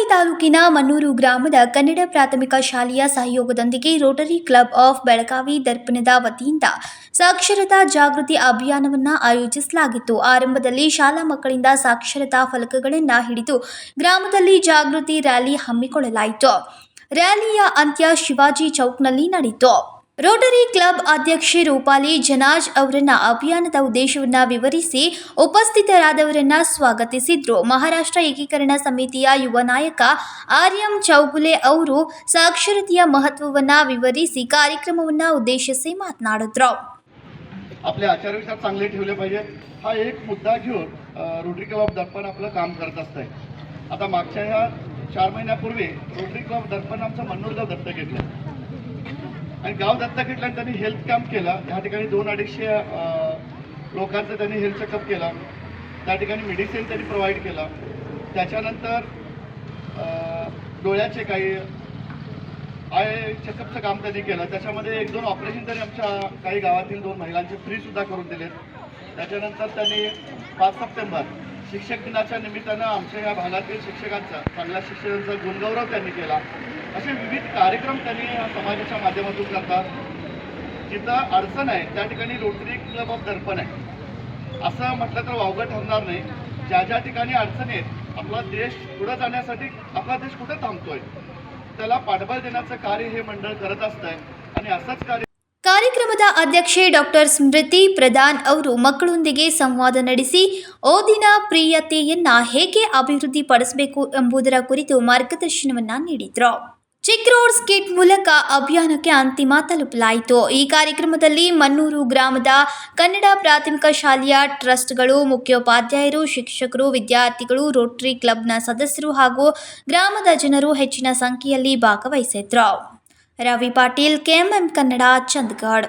ತಾಲೂಕಿನ ಮನ್ನೂರು ಗ್ರಾಮದ ಕನ್ನಡ ಪ್ರಾಥಮಿಕ ಶಾಲೆಯ ಸಹಯೋಗದೊಂದಿಗೆ ರೋಟರಿ ಕ್ಲಬ್ ಆಫ್ ಬೆಳಗಾವಿ ದರ್ಪಣದ ವತಿಯಿಂದ ಸಾಕ್ಷರತಾ ಜಾಗೃತಿ ಅಭಿಯಾನವನ್ನು ಆಯೋಜಿಸಲಾಗಿತ್ತು. ಆರಂಭದಲ್ಲಿ ಶಾಲಾ ಮಕ್ಕಳಿಂದ ಸಾಕ್ಷರತಾ ಫಲಕಗಳನ್ನು ಹಿಡಿದು ಗ್ರಾಮದಲ್ಲಿ ಜಾಗೃತಿ ರ್ಯಾಲಿ ಹಮ್ಮಿಕೊಳ್ಳಲಾಯಿತು. ರ್ಯಾಲಿಯ ಅಂತ್ಯ ಶಿವಾಜಿ ಚೌಕ್ನಲ್ಲಿ ನಡೆಯಿತು. ರೋಟರಿ ಕ್ಲಬ್ ಅಧ್ಯಕ್ಷೆ ರೂಪಾಲಿ ಜನಾಜ್ ಅವರನ್ನ ಅಭಿಯಾನದ ಉದ್ದೇಶವನ್ನ ವಿವರಿಸಿ ಉಪಸ್ಥಿತರಾದವರನ್ನ ಸ್ವಾಗತಿಸಿದ್ರು ಮಹಾರಾಷ್ಟ್ರ ಏಕೀಕರಣ ಸಮಿತಿಯ ಯುವ ನಾಯಕ ಆರ್ಯಂ ಚೌಗುಲೆ ಅವರು ಸಾಕ್ಷರತೆಯ ಮಹತ್ವವನ್ನ ವಿವರಿಸಿ ಕಾರ್ಯಕ್ರಮವನ್ನ ಉದ್ದೇಶಿಸಿ ಮಾತನಾಡಿದ್ರು आपले आचार विचार चांगले ठेवले पाहिजे हा एक मुद्दा घेऊन अ, रोटरी क्लब दर्पण आपलं काम करत असतंय आता मागच्या ह्या चार महिन्यापूर्वी रोटरी क्लब दर्पण आमचं मन्नूर गाव दत्तक घेतलं आणि गाव दत्तक त्यांनी हेल्थ कॅम्प केला. त्या ठिकाणी दोन अडीचशे लोकांचं त्यांनी हेल्थ चेकअप केला. त्या ठिकाणी मेडिसिन त्यांनी प्रोव्हाइड केला. त्याच्यानंतर डोळ्याचे काही आय चेकअपचं काम त्यांनी केलं. त्याच्यामध्ये एक दोन ऑपरेशन त्यांनी आमच्या काही गावातील दोन महिलांचे फ्रीसुद्धा करून दिलेत. त्याच्यानंतर त्यांनी पाच सप्टेंबर शिक्षक दिनाच्या निमित्तानं आमच्या या भागातील शिक्षकांचा चांगल्या शिक्षकांचा गुणगौरव त्यांनी केला. असे विविध कार्यक्रम त्यांनी या समाजाच्या माध्यमातून करतात जिथं अडचण आहे त्या ठिकाणी रोटरी क्लब ऑफ दर्पण आहे असं म्हटलं तर वावगं ठरणार नाही ज्या ज्या ठिकाणी अडचणी आहेत आपला देश पुढे जाण्यासाठी आपला देश कुठं थांबतोय त्याला पाठबळ देण्याचं कार्य हे मंडळ करत असतंय आणि असंच कार्य ಕಾರ್ಯಕ್ರಮದ ಅಧ್ಯಕ್ಷೆ ಡಾಕ್ಟರ್ ಸ್ಮೃತಿ ಪ್ರಧಾನ್ ಅವರು ಮಕ್ಕಳೊಂದಿಗೆ ಸಂವಾದ ನಡೆಸಿ ಓದಿನ ಪ್ರಿಯತೆಯನ್ನ ಹೇಗೆ ಅಭಿವೃದ್ಧಿಪಡಿಸಬೇಕು ಎಂಬುದರ ಕುರಿತು ಮಾರ್ಗದರ್ಶನವನ್ನ ನೀಡಿದ್ರು ಚಿಕ್ರೋಡ್ ಸ್ಕಿಟ್ ಮೂಲಕ ಅಭಿಯಾನಕ್ಕೆ ಅಂತಿಮ ತಲುಪಲಾಯಿತು. ಈ ಕಾರ್ಯಕ್ರಮದಲ್ಲಿ ಮನ್ನೂರು ಗ್ರಾಮದ ಕನ್ನಡ ಪ್ರಾಥಮಿಕ ಶಾಲೆಯ ಟ್ರಸ್ಟ್ಗಳು, ಮುಖ್ಯೋಪಾಧ್ಯಾಯರು, ಶಿಕ್ಷಕರು, ವಿದ್ಯಾರ್ಥಿಗಳು, ರೋಟರಿ ಕ್ಲಬ್ನ ಸದಸ್ಯರು ಹಾಗೂ ಗ್ರಾಮದ ಜನರು ಹೆಚ್ಚಿನ ಸಂಖ್ಯೆಯಲ್ಲಿ ಭಾಗವಹಿಸಿದ್ರು. ರವಿ ಪಾಟೀಲ್, ಕೆಎಂಎಂ ಕನ್ನಡ ಚಂದಗಢ